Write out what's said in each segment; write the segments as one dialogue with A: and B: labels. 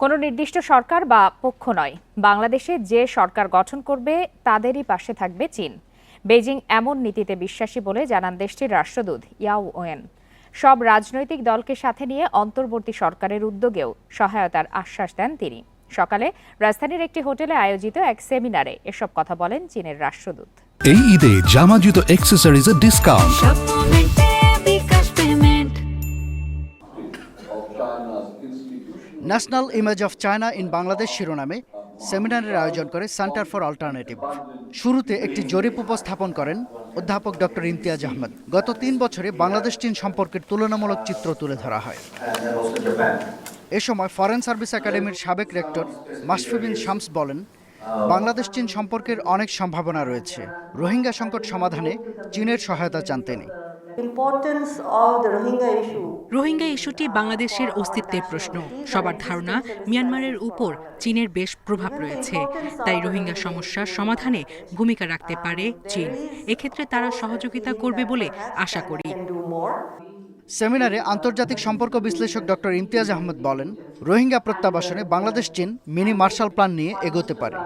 A: কোনো নির্দিষ্ট সরকার বা পক্ষ নয়। বাংলাদেশে যে সরকার গঠন করবে তাদেরই পাশে থাকবে চীন। বেজিং এমন নীতিতে বিশ্বাসী বলে জানান দেশটির রাষ্ট্রদূত ইয়াও ওয়েন। সব রাজনৈতিক দলকে সাথে নিয়ে অন্তর্বর্তী সরকারের উদ্যোগেও সহায়তার আশ্বাস দেন তিনি। সকালে রাজধানীর একটি হোটেলে আয়োজিত এক সেমিনারে এসব কথা বলেন চীনের রাষ্ট্রদূত।
B: এই ঈদে জামা জুতো অ্যাক্সেসরিজের discount
C: national image of China in Bangladesh শিরোনামে সেমিনারের আয়োজন করে সেন্টার ফর অল্টারনেটিভ। শুরুতে একটি জরিপ উপস্থাপন করেন অধ্যাপক ডক্টর ইমতিয়াজ আহমেদ। গত তিন বছরে বাংলাদেশ চীন সম্পর্কের তুলনামূলক চিত্র তুলে ধরা হয়। এ সময় ফরেন সার্ভিস একাডেমির সাবেক রেক্টর মাশফিবিন শামস বলেন, বাংলাদেশ চীন সম্পর্কের অনেক সম্ভাবনা রয়েছে। রোহিঙ্গা সংকট সমাধানে চীনের সহায়তা চান তিনি।
D: Importance of the Rohingya issue.
E: Rohingya ইস্যুটি বাংলাদেশের অস্তিত্বের প্রশ্ন। সবার ধারণা মিয়ানমারের উপর চীনের বেশ প্রভাব রয়েছে। তাই রোহিঙ্গা সমস্যার সমাধানে ভূমিকা রাখতে পারে চীন। এক্ষেত্রে তারা সহযোগিতা করবে বলে আশা করি.
C: সেমিনারে আন্তর্জাতিক সম্পর্ক বিশ্লেষক ডক্টর ইমতিয়াজ আহমেদ বলেন রোহিঙ্গা প্রত্যাবাসনে বাংলাদেশ চীন মিনি মার্শাল প্ল্যান নিয়ে এগোতে পারে।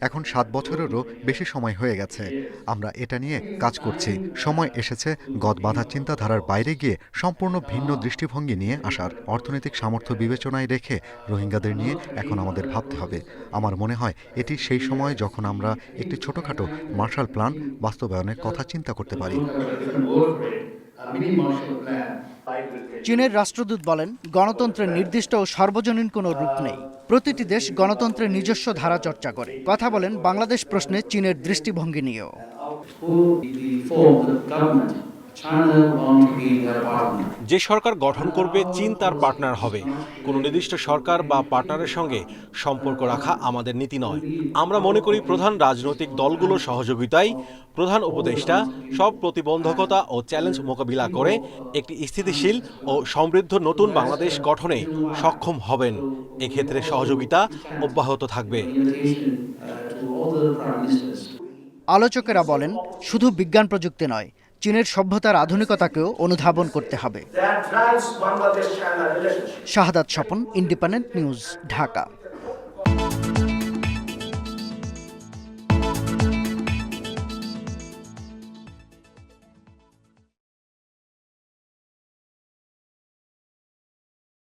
F: এখন সাত বছরেরও বেশি সময় হয়ে গেছে। আমরা এটা নিয়ে কাজ করছি। সময় এসেছে গদ বাঁধা চিন্তাধারার বাইরে গিয়ে সম্পূর্ণ ভিন্ন দৃষ্টিভঙ্গি নিয়ে আসার। অর্থনৈতিক সামর্থ্য বিবেচনায় রেখে রোহিঙ্গাদের নিয়ে এখন আমাদের ভাবতে হবে। আমার মনে হয় এটি সেই সময় যখন আমরা একটি ছোটখাটো মার্শাল প্ল্যান বাস্তবায়নের কথা চিন্তা করতে পারি।
C: চীনের রাষ্ট্রদূত বলেন, গণতন্ত্রের নির্দিষ্ট ও সর্বজনীন কোনো রূপ নেই। প্রতিটি দেশ গণতন্ত্রের নিজস্ব ধারা চর্চা করে। কথা বলেন বাংলাদেশ প্রশ্নে চীনের দৃষ্টিভঙ্গি নিয়েও।
G: যে সরকার গঠন করবে, চীন তার পার্টনার হবে। কোনো নির্দিষ্ট সরকার বা পার্টনারের সঙ্গে সম্পর্ক রাখা আমাদের নীতি নয়। আমরা মনে করি প্রধান রাজনৈতিক দলগুলোর সহযোগিতায়, প্রধান উপদেষ্টা সব প্রতিবন্ধকতা ও চ্যালেঞ্জ মোকাবিলা করে একটি স্থিতিশীল ও সমৃদ্ধ নতুন বাংলাদেশ গঠনে সক্ষম হবেন। এক্ষেত্রে সহযোগিতা অব্যাহত থাকবে।
C: আলোচকেরা বলেন, শুধু বিজ্ঞান প্রযুক্তি নয় চীনের সভ্যতার আধুনিকতাকেও অনুধাবন করতে হবে। Shahadat Swapan Independent News Dhaka.